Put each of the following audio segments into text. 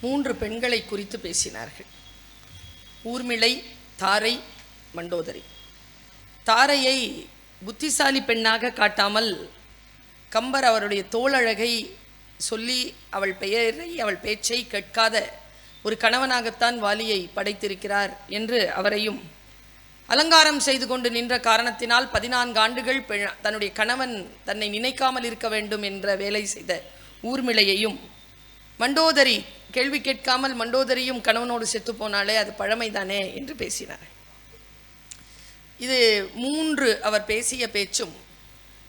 மூன்று பெண்களை குறித்து பேசினார்கள். ஊர்மிளை தாரை மண்டோதரி. தாரையை புத்திசாலி பெண்ணாக காட்டாமல் கம்பர் அவருடைய தோளழகை சொல்லி அவள் பெயரை அவள் பேச்சை கேட்காத ஒரு கணவனாகத்தான் வாலியை படைத்திருக்கிறார் என்று அவரையும் அலங்காரம் செய்து கொண்டு நின்ற காரணத்தினால் பதினான்கு ஆண்டுகள் பெ- தன்னுடைய கணவன் தன்னை நினைக்காமல் இருக்க வேண்டும் என்ற வேலை செய்த ஊர்மிளையையும் மண்டோதரி கேள்வி கேட்காமல் மண்டோதரியும் கணவனோடு செத்து போனாலே அது பழமைதானே என்று பேசினார். இது மூன்று அவர் பேசிய பேச்சும்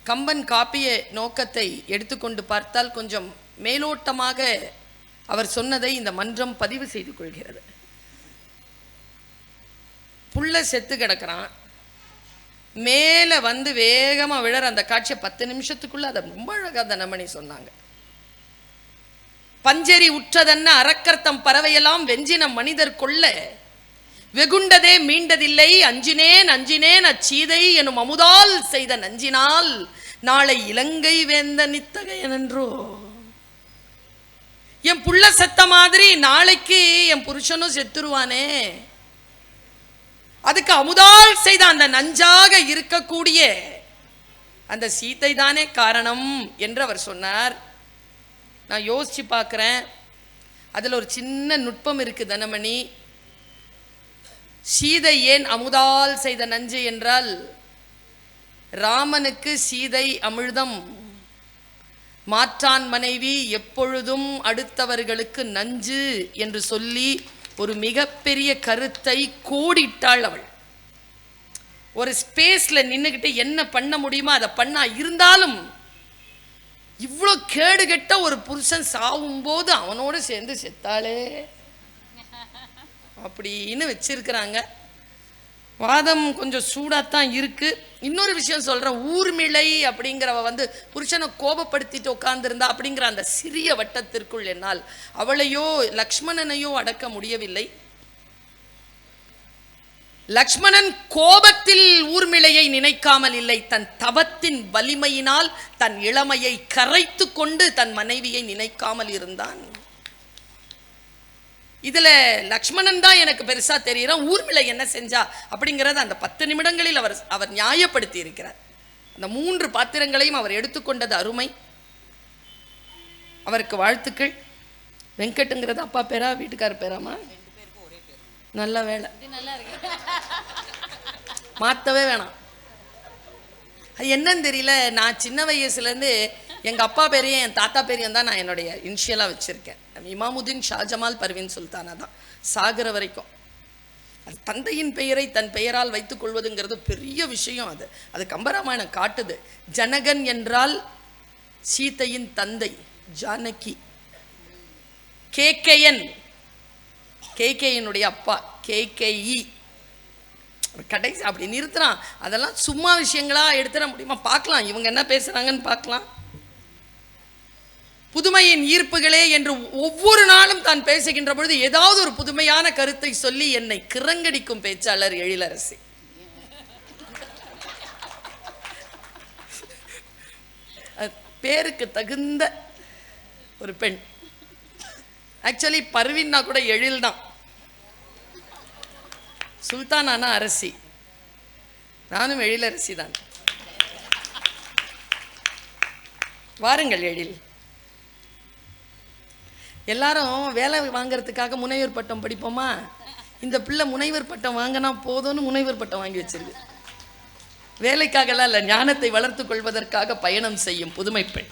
கம்பன் காப்பிய நோக்கத்தை எடுத்துக்கொண்டு பார்த்தால் கொஞ்சம் மேலோட்டமாக அவர் சொன்னதை இந்த மன்றம் பதிவு செய்து கொள்கிறது. புள்ள செத்து கிடக்குறான். மேலே வந்து வேகமாக விழற அந்த காட்சியை பத்து நிமிஷத்துக்குள்ளே அதை ரொம்ப அழகாக தனமணி சொன்னாங்க. பஞ்சரி உற்றதன்ன அறக்கர்த்தம் பறவையெல்லாம் வெஞ்சின மனிதர் கொள்ள? வெகுண்டதே மீண்டதில்லை அஞ்சினேன் அஞ்சினேன் அச்சீதை எனும் அமுதால் செய்த நஞ்சினால் நாளை இலங்கை வேந்த நித்தகையனன்றோ? என் புள்ள செத்த மாதிரி நாளைக்கு என் புருஷனும் செத்துருவானே? அதுக்கு அமுதால் செய்த அந்த நஞ்சாக இருக்கக்கூடிய அந்த சீத்தை தானே காரணம் என்று அவர் சொன்னார். நான் யோசித்து பார்க்குறேன். அதில் ஒரு சின்ன நுட்பம் இருக்குது தனமணி. சீதை ஏன் அமுதால் செய்த நஞ்சு என்றால் ராமனுக்கு சீதை அமிழ்தம். மாற்றான் மனைவி எப்பொழுதும் அடுத்தவர்களுக்கு நஞ்சு என்று சொல்லி ஒரு மிகப்பெரிய கருத்தை கோடிட்டாள் அவள். ஒரு ஸ்பேஸில் நின்றுக்கிட்டு என்ன பண்ண முடியுமோ அதை பண்ணா இருந்தாலும் இவ்வளோ கேடுகெட்ட ஒரு புருஷன் சாவும்போது அவனோட சேர்ந்து செத்தாளே. அப்படின்னு வச்சிருக்கிறாங்க. வாதம் கொஞ்சம் சூடாகத்தான் இருக்குது இன்னொரு விஷயம் சொல்கிறேன் ஊர்மிளை அப்படிங்கிறவ வந்து புருஷனை கோபப்படுத்திட்டு உட்காந்துருந்தா அப்படிங்கிற அந்த சிறிய வட்டத்திற்குள் என்னால் அவளையோ லக்ஷ்மணனையோ அடக்க முடியவில்லை. லக்ஷ்மணன் கோபத்தில் ஊர்மிளையை நினைக்காமல் இல்லை. தன் தவத்தின் வலிமையினால் தன் இளமையை கரைத்து கொண்டு தன் மனைவியை நினைக்காமல் இருந்தான். இதுல லக்ஷ்மணன் தான் எனக்கு பெருசா தெரியறான் ஊர்மிளை என்ன செஞ்சா அப்படிங்கறத அந்த பத்து நிமிடங்களில் அவர் அவர் நியாயப்படுத்தி இருக்கிறார். அந்த மூன்று பாத்திரங்களையும் அவர் எடுத்துக்கொண்டது அருமை. அவருக்கு வாழ்த்துக்கள். வெங்கட்டுங்கிறது அப்பா பேரா வீட்டுக்கார் பேராமா? நல்ல வேலை. மாத்தவே வேணாம். அது என்னன்னு தெரியல நான் சின்ன வயசுலேருந்து எங்கள் அப்பா பேரையும் என் தாத்தா பேரையும் தான் நான் என்னுடைய இனிஷியலாக வச்சுருக்கேன். இமாமுதீன் ஷாஜமால் பர்வீன் சுல்தானா தான் சாகிற வரைக்கும். அது தந்தையின் பெயரை தன் பெயரால் வைத்துக் கொள்வதுங்கிறது பெரிய விஷயம் அது. அது கம்பராமாயணம் காட்டுது. ஜனகன் என்றால் சீதையின் தந்தை ஜானகி. கேகேயன் கேகேயினுடைய அப்பா கேகேஇ. கடைசி அப்படி நிறுத்துறான். அதெல்லாம் சும்மா விஷயங்களா எடுத்துட முடியுமா? பார்க்கலாம். இவங்க என்ன பேசுறாங்கன்னு பார்க்கலாம். புதுமையின் ஈர்ப்புகளே என்று ஒவ்வொரு நாளும் தான் பேசுகின்ற பொழுது ஏதாவது ஒரு புதுமையான கருத்தை சொல்லி என்னை கிறங்கடிக்கும் பேச்சாளர் எழிலரசி. பேருக்கு தகுந்த ஒரு பெண். ஆக்சுவலி பர்வின்னா கூட எழில் தான் சுல்தானானா அரசி. நானும் எழில் அரசி தான் வாருங்கள் எழில். எல்லாரும் வேலை வாங்கறதுக்காக முனைவர் பட்டம் படிப்போமா? இந்த பிள்ளை முனைவர் பட்டம் வாங்கினா போதும்னு முனைவர் பட்டம் வாங்கி வச்சிருக்கு. வேலைக்காகலாம் இல்லை ஞானத்தை வளர்த்து கொள்வதற்காக பயணம் செய்யும் புதுமை பெண்.